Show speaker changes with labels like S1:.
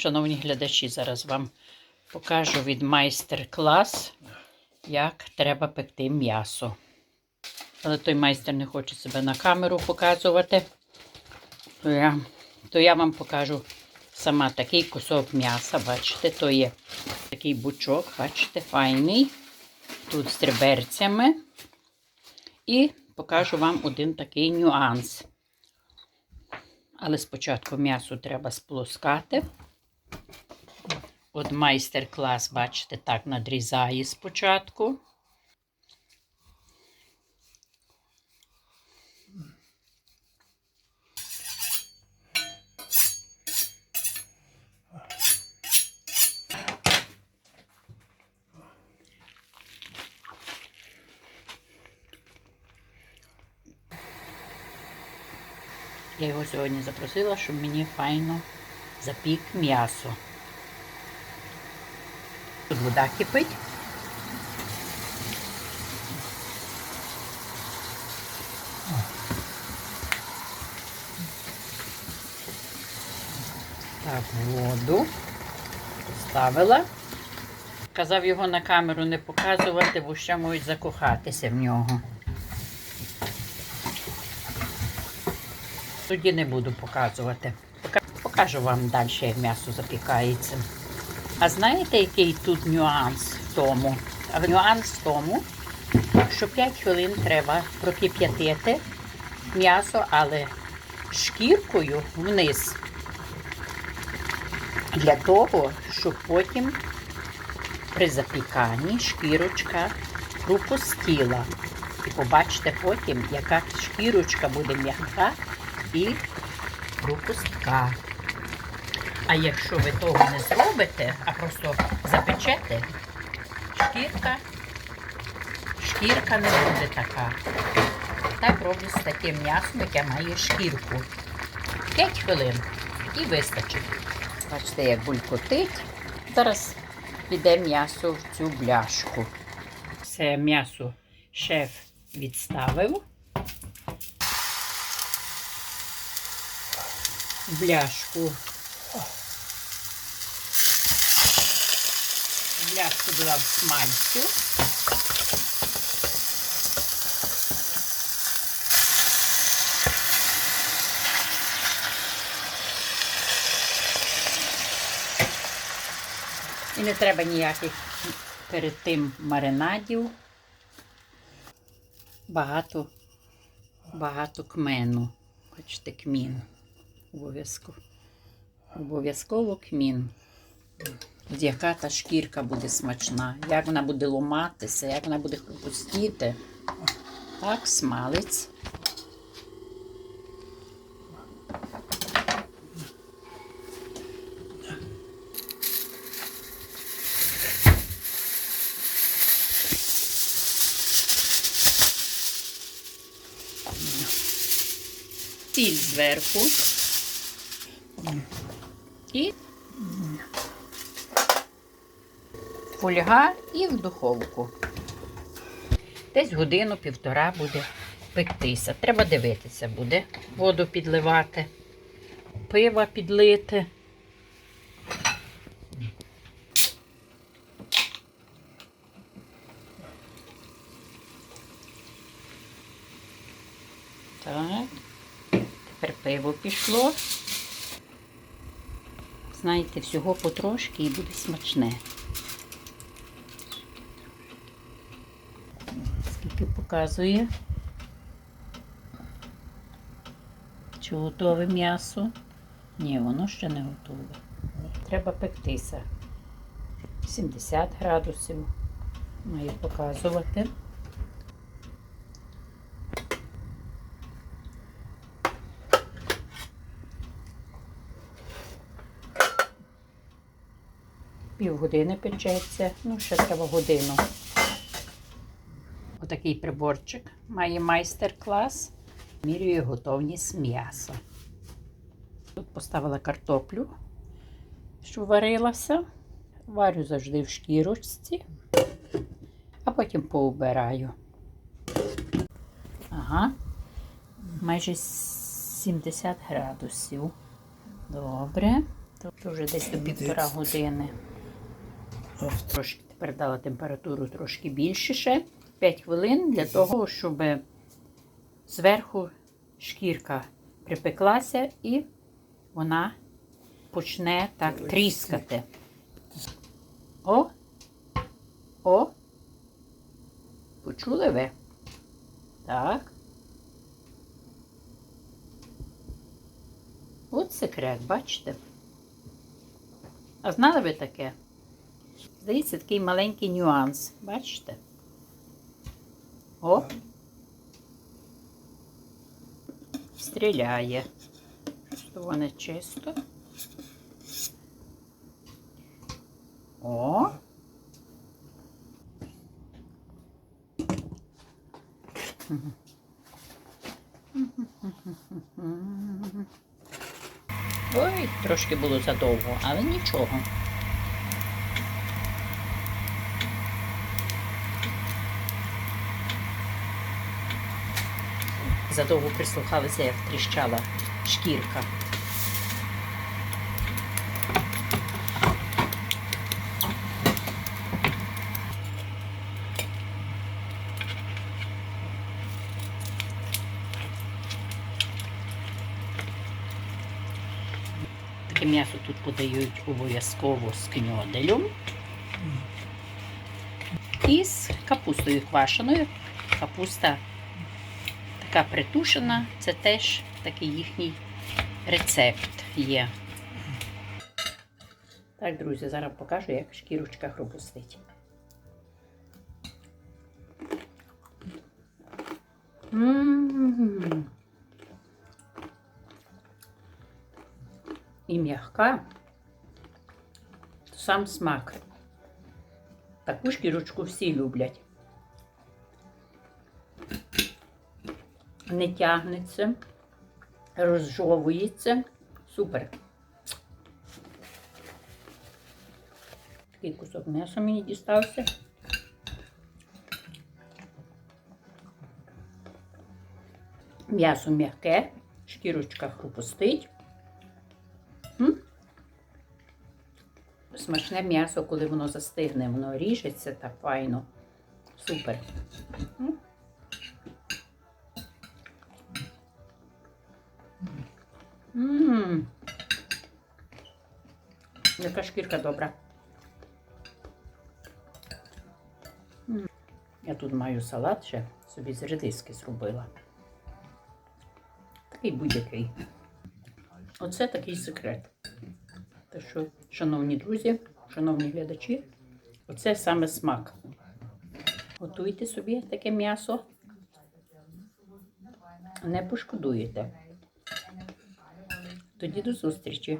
S1: Шановні глядачі, зараз вам покажу від майстер-клас, як треба пекти м'ясо. Але той майстер не хоче себе на камеру показувати. То я, то я вам покажу сама такий кусок м'яса. Бачите, то є такий бучок, бачите, файний. Тут з реберцями. І покажу вам один такий нюанс. Але спочатку м'ясо треба сполоскати. От майстер-клас, бачите, так надрізає спочатку. Я його сьогодні запросила, щоб мені файно запік м'ясо. Тут вода кипить. Так, воду поставила. Казав його на камеру не показувати, бо ще можуть закохатися в нього. Тоді не буду показувати. Покажу вам далі, як м'ясо запікається. А знаєте, який тут нюанс в тому? А нюанс в тому, що 5 хвилин треба прокип'ятити м'ясо, але шкіркою вниз. Для того, щоб потім при запіканні шкірочка пропустіла. І побачите потім, яка шкірочка буде м'яка і пропустка. А якщо ви того не зробите, а просто запечете, шкірка, шкірка не буде така. Так роблю з таким м'ясом, яке має шкірку. 5 хвилин і вистачить. Бачите, як булькотить. Зараз піде м'ясо в цю бляшку. Це м'ясо шеф відставив. Бляшку. Бляшку додав смальцю. І не треба ніяких перед тим маринадів. Багато, багато кмену. Бачите, кмін. Обов'язково. Обов'язково кмін. Яка та шкірка буде смачна, як вона буде ломатися, як вона буде хрустіти. Так, смалець. Сіль зверху. І фольга і в духовку. Десь годину-півтора буде пектися. Треба дивитися буде. Воду підливати, пива підлити. Так. Тепер пиво пішло. Знаєте, всього потрошки і буде смачне. Показує. Чи готове м'ясо? Ні, воно ще не готове. Треба пектися. 70 градусів має показувати. Півгодини печеться, ну, ще треба годину. Отакий приборчик має майстер-клас. Мірює готовність м'яса. Тут поставила картоплю, що варилася. Варю завжди в шкірочці, а потім поубираю. Ага, майже 70 градусів. Добре. То вже десь до півтора години. Трошки тепер дала температуру трошки більше ще. 5 хвилин для того, щоб зверху шкірка припеклася і вона почне так тріскати. О! О! Почули ви? Так. От секрет, бачите? А знали ви таке? Здається, такий маленький нюанс. Бачите? О! Стріляє. Що воно чисто. О! Ой, трошки було задовго, але нічого. Задовго прислухалися, як тріщала шкірка. Таке м'ясо тут подають обов'язково з кньоделем. І з капустою квашеною. Капуста така притушена, це теж такий їхній рецепт є. Так, друзі, зараз покажу, як шкірочка хрупустить. І м'яка. Сам смак. Таку шкірочку всі люблять. Не тягнеться, розжовується. Супер. Такий кусок м'яса мені дістався. М'ясо м'яке, шкірочка хрупустить. М? Смачне м'ясо, коли воно застигне, воно ріжеться так файно. Супер. Ммм. Яка шкірка добра. Я тут маю салат ще собі з редиски зробила. Такий будь-який. Оце такий секрет. Так що, шановні друзі, шановні глядачі, оце саме смак. Готуйте собі таке м'ясо. Не пошкодуєте. Тоді до зустрічі.